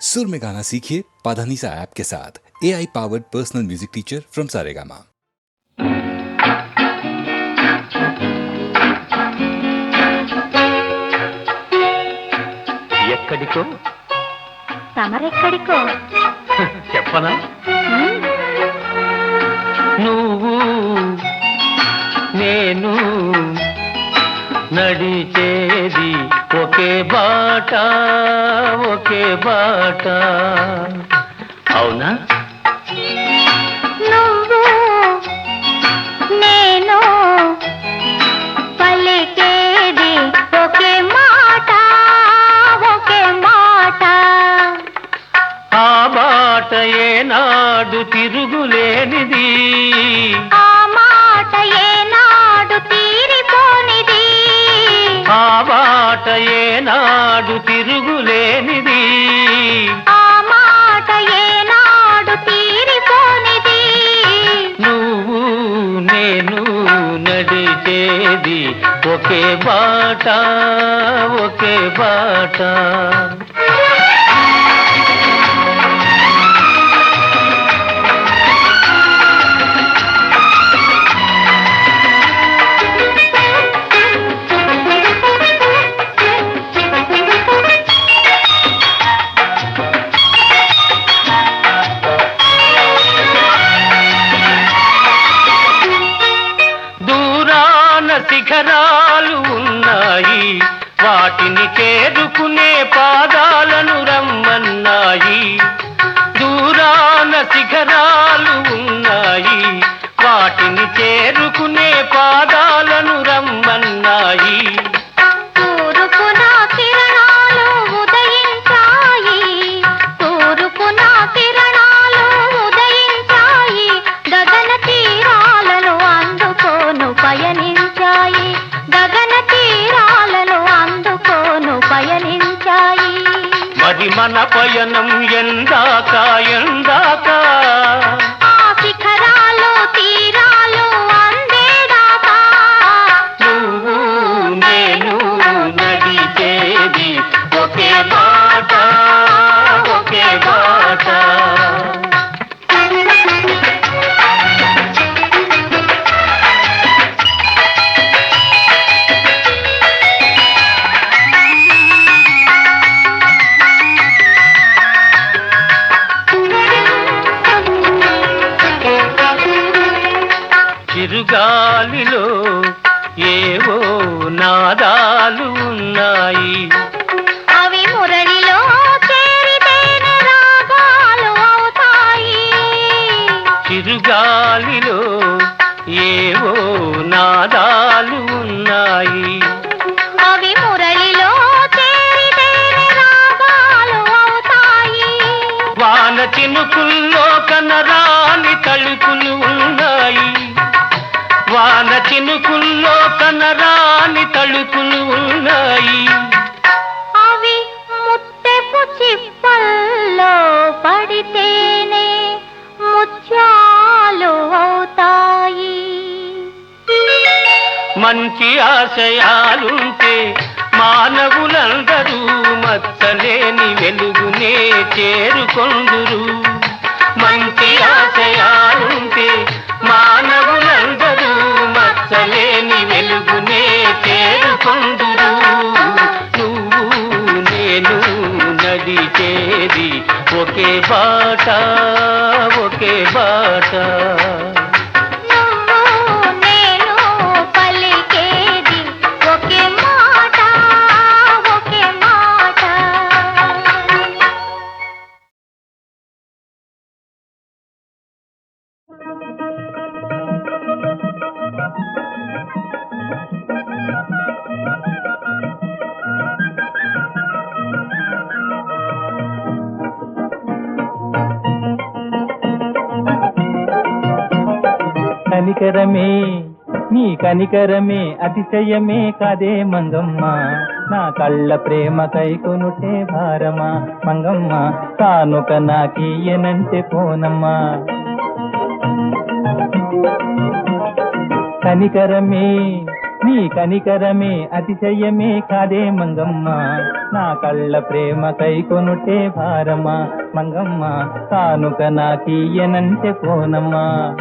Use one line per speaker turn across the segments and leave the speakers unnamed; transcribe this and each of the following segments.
सुर में गाना सीखिए पाधानीसा ऐप के साथ A I powered personal music teacher from Saregama
ఎక్కడికో
తమరెక్కడికో
చెప్పనా
ఉమ్,
నువ్వు నేను నడిచేది ఒకే బాట ఒకే బాట. అవునా?
నువ్వు నేను పలికేది ఒకే మాట ఒకే మాట.
ఆ బాట ఏనాడు తిరుగులేనిది. బాట ఏనాడు తిరుగులేనిది.
ఆ మాట ఏనాడు తీరిపోనిది.
నువ్వు నేను నడిచేది ఒకే బాట ఒకే బాట. మరి మన పయనం ఎందాక. చిరుగాలిలో ఏవో నాదాలు ఉన్నాయి
అవి మురళిలో చేరితేనే రాగాలు అవుతాయి.
చిరుగాలిలో చినుకుల్లో కనరాని తలుపులు ఉన్నాయి.
అవి ముత్తెపు చిప్పల్లో పడితేనే ముత్యాలు అవుతాయి.
మంచి ఆశయాలుంటే మానవులందరూ మచ్చలేని వెలుగునే చేరుకొందురు. మంచి ఆశయాలుంటే చేరుకొందురు నువ్వు నేను నడిచేది ఒకే బాట ఒకే బాట.
thank you
కనికరమే నీ కనికరమే అతిశయమే కాదే మంగమ్మ. నా కళ్ళ ప్రేమ కైకొనుటే భారమా మంగమ్మ కానుక నాకీయనంటే పోనమ్మా. కనికరమే నీ కనికరమే అతిశయమే కాదే మంగమ్మ. నా కళ్ళ ప్రేమ కైకొనుటే భారమా మంగమ్మ కానుక నాకీయనంటే పోనమ్మా.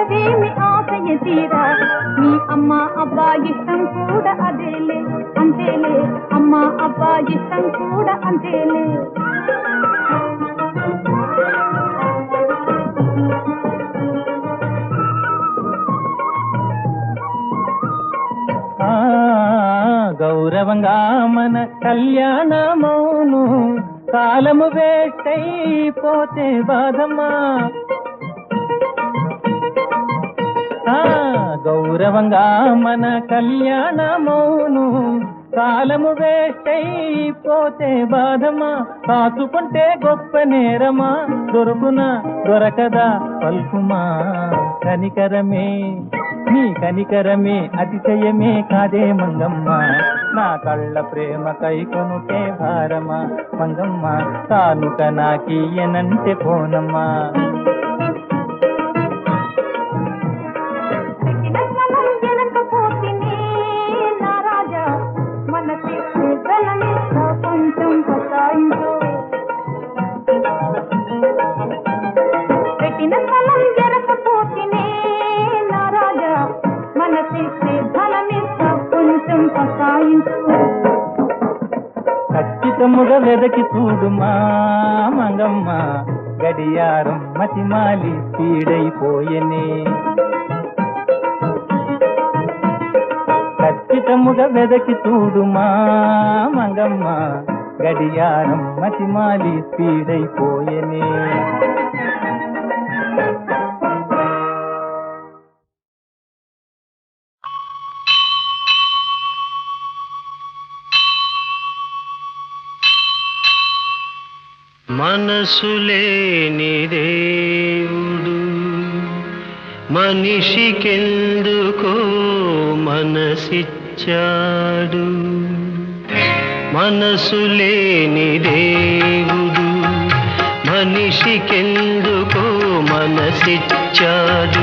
చేసవేమి ఆశయ తీరా మీ అమ్మ అబ్బా ఇష్టం కూడా అదేలే అంతేలే. అమ్మ అబ్బా ఇష్టం కూడా అంతేలే.
గౌరవంగా మన కళ్యాణమౌను కాలము వేట్టైపోతే బాధమా గౌరవంగా మన కళ్యాణమౌను. కాలము వేస్తైపోతే బాధమా? కాచుకుంటే గొప్ప నేరమా? దొరుకున దొరకదా? పల్కుమా? కనికరమే నీ కనికరమే అతిశయమే కాదే మంగమ్మ. నా కళ్ళ ప్రేమ కైకొనుటే భారమా. మంగమ్మ తానుక నాకీయనంటే పోనమ్మా. ముగ వెదకి చూడుమా మంగమ్మ. గడియారం మతిమాలి పీడైపోయనే. ఖచ్చితముగ వెదకి చూడుమా మంగమ్మ. గడియారం మతిమాలి పీడైపోయనే.
మనసులేని దేవుడు. మనిషికెందుకో మనసిచ్చాడు. మనసులేని దేవుడు. మనిషికెందుకో మనసిచ్చాడు.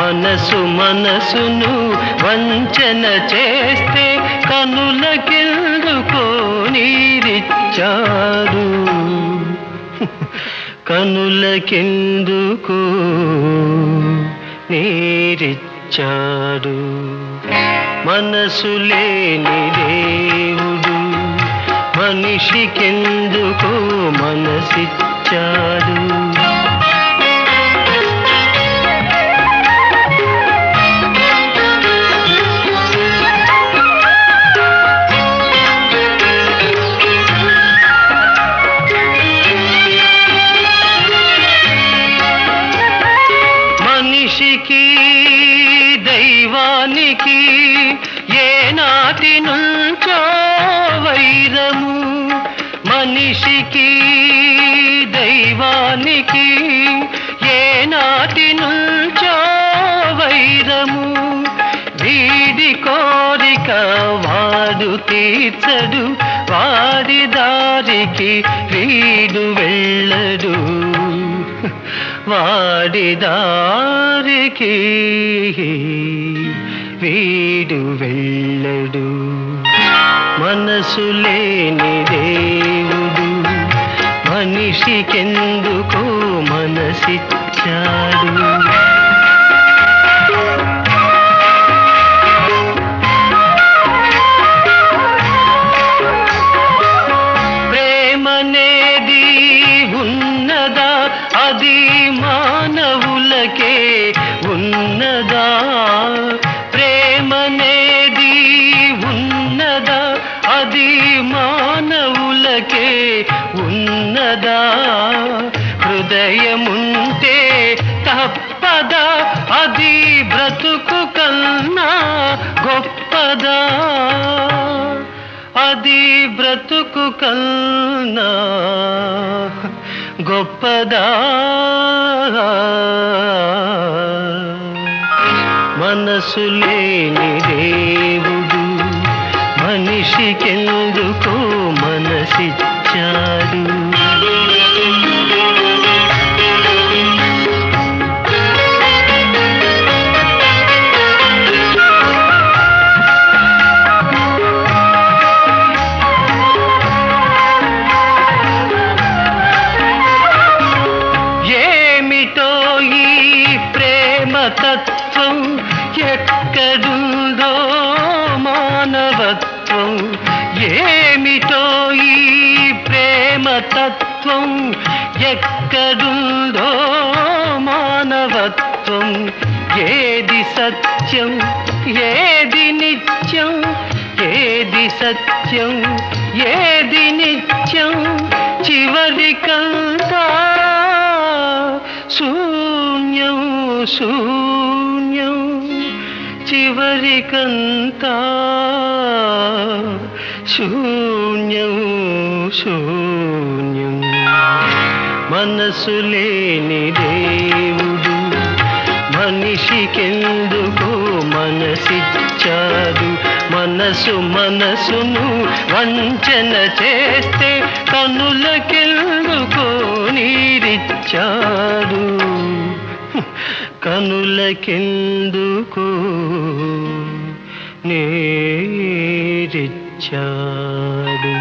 మనసు మనసును వంచన చేస్తే కనులకెందుకో నీరిచ్చాడు. కనులకెందుకు నీరిచ్చాడు? మనసు లేని దేవుడు మనిషికెందుకు మనసిచ్చాడు? తీర్చడు వారి దారికి వీడు వెళ్ళడు వాడి దారికి వీడు వెళ్ళడు. మనసు లేని దేవుడు మనిషికెందుకు మనసిచ్చాడు?
గొప్పదా? అది బ్రతుకు కన్నా గొప్పదా? మనసు లేని దేవుడు మనిషికెందుకో దైవతత్వం ఎక్కడుందో మానవత్వం. ఏది సత్యం ఏది నిత్యం ఏది సత్యం ఏది నిత్యం. చివరికంతా శూన్యం శూన్యం. చివరికంతా శూన్యం శూన్యం. మనసు లేని దేవుడు మనిషికెందుకు మనసిచ్చాడు. మనసు మనసును వంచన చేస్తే కనులకెందుకో నీరిచ్చాడు. కనులకెందుకో
నే चाँदनी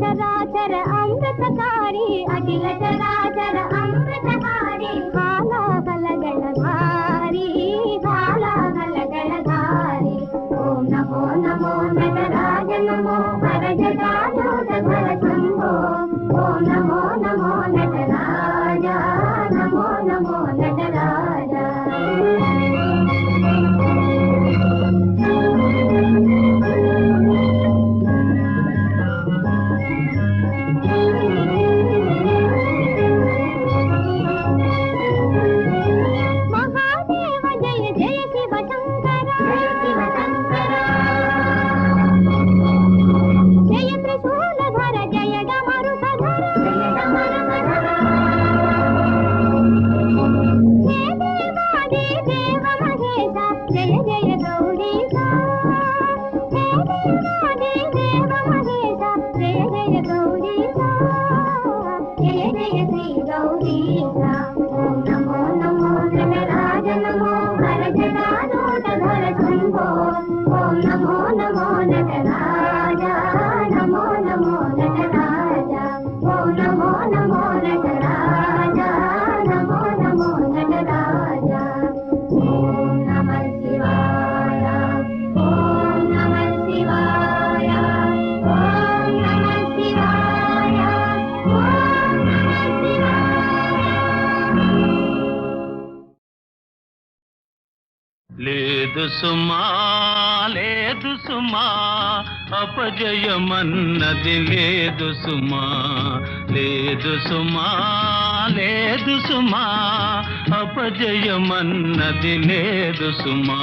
चराचर अमृतकारी अखिल चराचर
లేదు సుమా లేదు సుమా అపజయమన్నది లేదు సుమా లేదు సుమా లేదు సుమా అపజయమన్నది లేదు సుమా.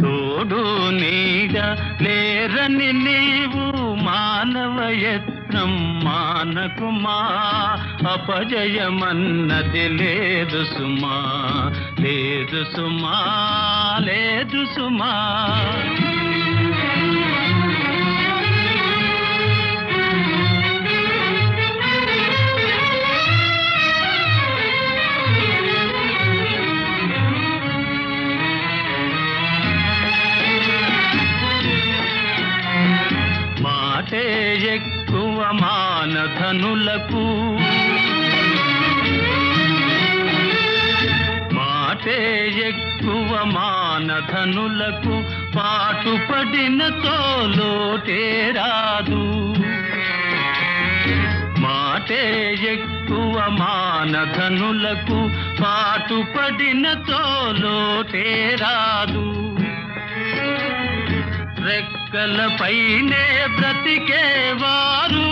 తోడు నీడ లేరని నీవు మానవ యత్నం బ్రహ్మానకుమా అపజయమన్నది లేదు సుమా లేదు సుమా లేదు సుమా. ఎక్కువ మానధనులకు మాటే ఎక్కువ మానధనులకు పాటుపడిన తోలోటే రాదు. మాటే ఎక్కువ మానధనులకు పాటుపడిన తోలోటే రాదు. రెక్కలపైనే బ్రతికేవారు.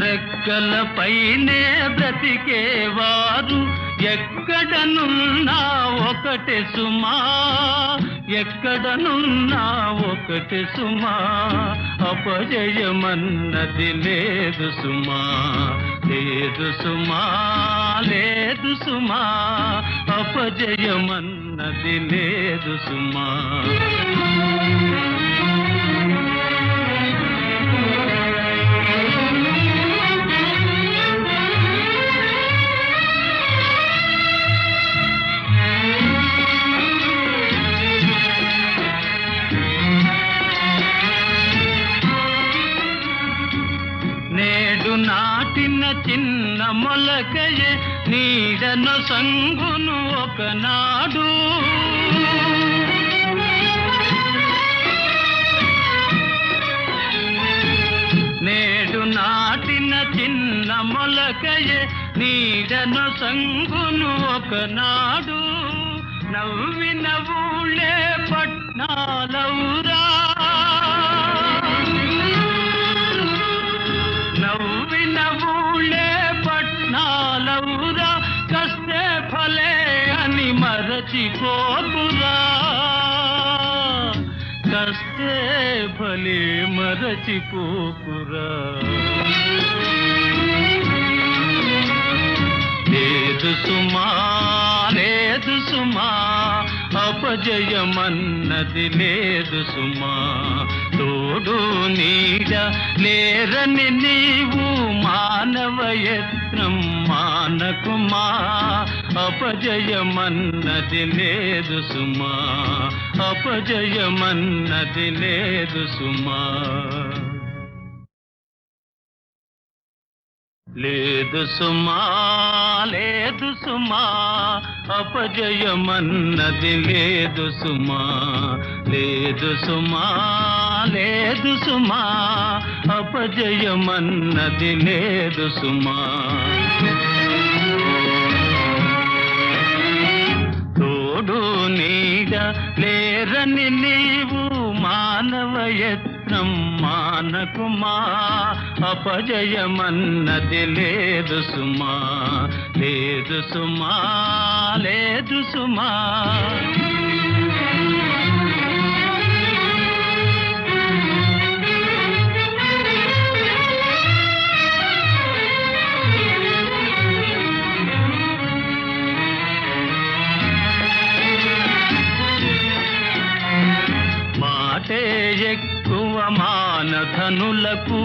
రెక్కలపైనే బ్రతికేవారు. ఎక్కడనున్నా ఒకటి సుమా. ఎక్కడనున్నా ఒకటి సుమా. అపజయమన్నది లేదు సుమా. లేదు సుమా లేదు సుమా అపజయమన్నది లేదు సుమా. చిన్న మొలకయే నీడను సంగును ఒకనాడు. నేడు నాటిన చిన్న మొలకయే నీడను సంగును ఒకనాడు. నవ్విన ఊళ్ళే పట్నాలౌరా. అని మరచిపోకురా కస్తే ఫలే మరచిపోకురా లేదు సుమా లేదు సుమా అపజయమన్నది లేదు సుమా. తోడు నీడ లేరని నీవు మానవ యత్నం మానకుమా. అపజయమన్నది లేదు సుమా. అపజయమన్నది లేదు సుమా. లేదు సుమా లేదు సుమా. అపజయమన్నది లేదు సుమా. లేదు సుమా లేదు సుమా. అపజయమన్నది లేదు సుమా. నీడ లేరని నీవు మానవ యత్నం మానకుమా అపజయమన్నది లేదు సుమా లేదు సుమా లేదు సుమా. మాటే ఎక్కువ ఎక్కువ మానధనులకు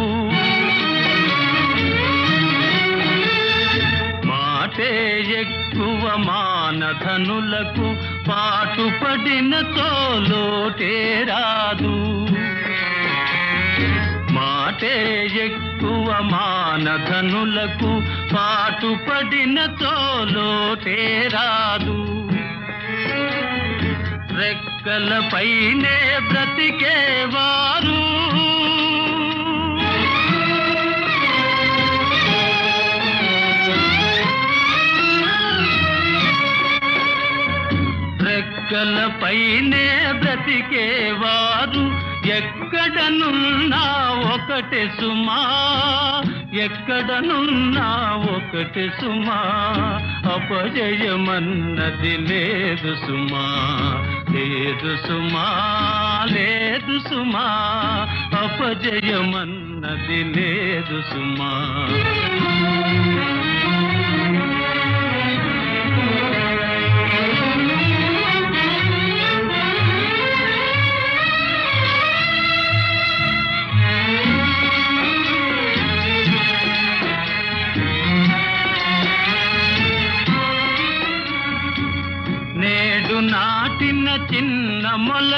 మాటే ఎక్కువ మానధనులకు పాటుపడిన తోలోటే రాదు. మాటే ఎక్కువ మానధనులకు పాటుపడిన తోలోటే రాదు. రెక్కలపైనే బ్రతికేవారు. రెక్కలపైనే బ్రతికేవారు. ఎక్కడనున్నా ఒకటే సుమా. ఎక్కడనున్నా ఒకటి సుమా. అపజయమన్నది లేదు సుమా. లేదు సుమా లేదు సుమా అపజయమన్నది లేదు సుమా.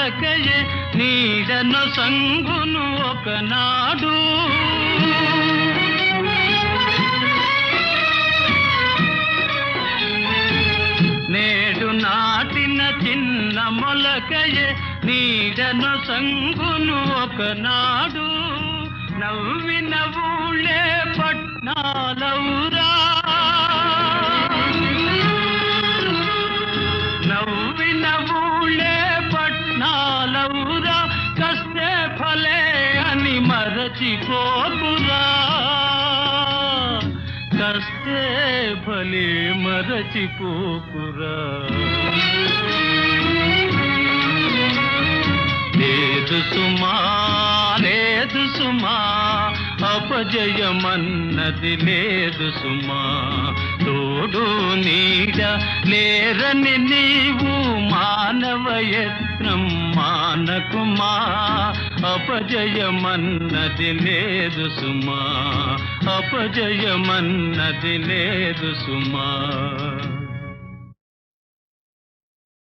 మొలకయే నీడను సంగును ఒకనాడు. నేడు నాటిన చిన్న మొలకయే నీడను సంగును ఒకనాడు. నవ్విన ఊళ్ళే పట్నాలౌరా. కస్తే ఫలే అని మరచిపోకురా కస్తే ఫలే మరచిపోకురా. లేదు సుమా లేదు సుమా అపజయమన్నది లేదు సుమా. తోడు నీడ లేరని నీవు మానవ బ్రహ్మానకుమా అపజయమన్నది లేదు సుమా అపజయమన్నది లేదు సుమా.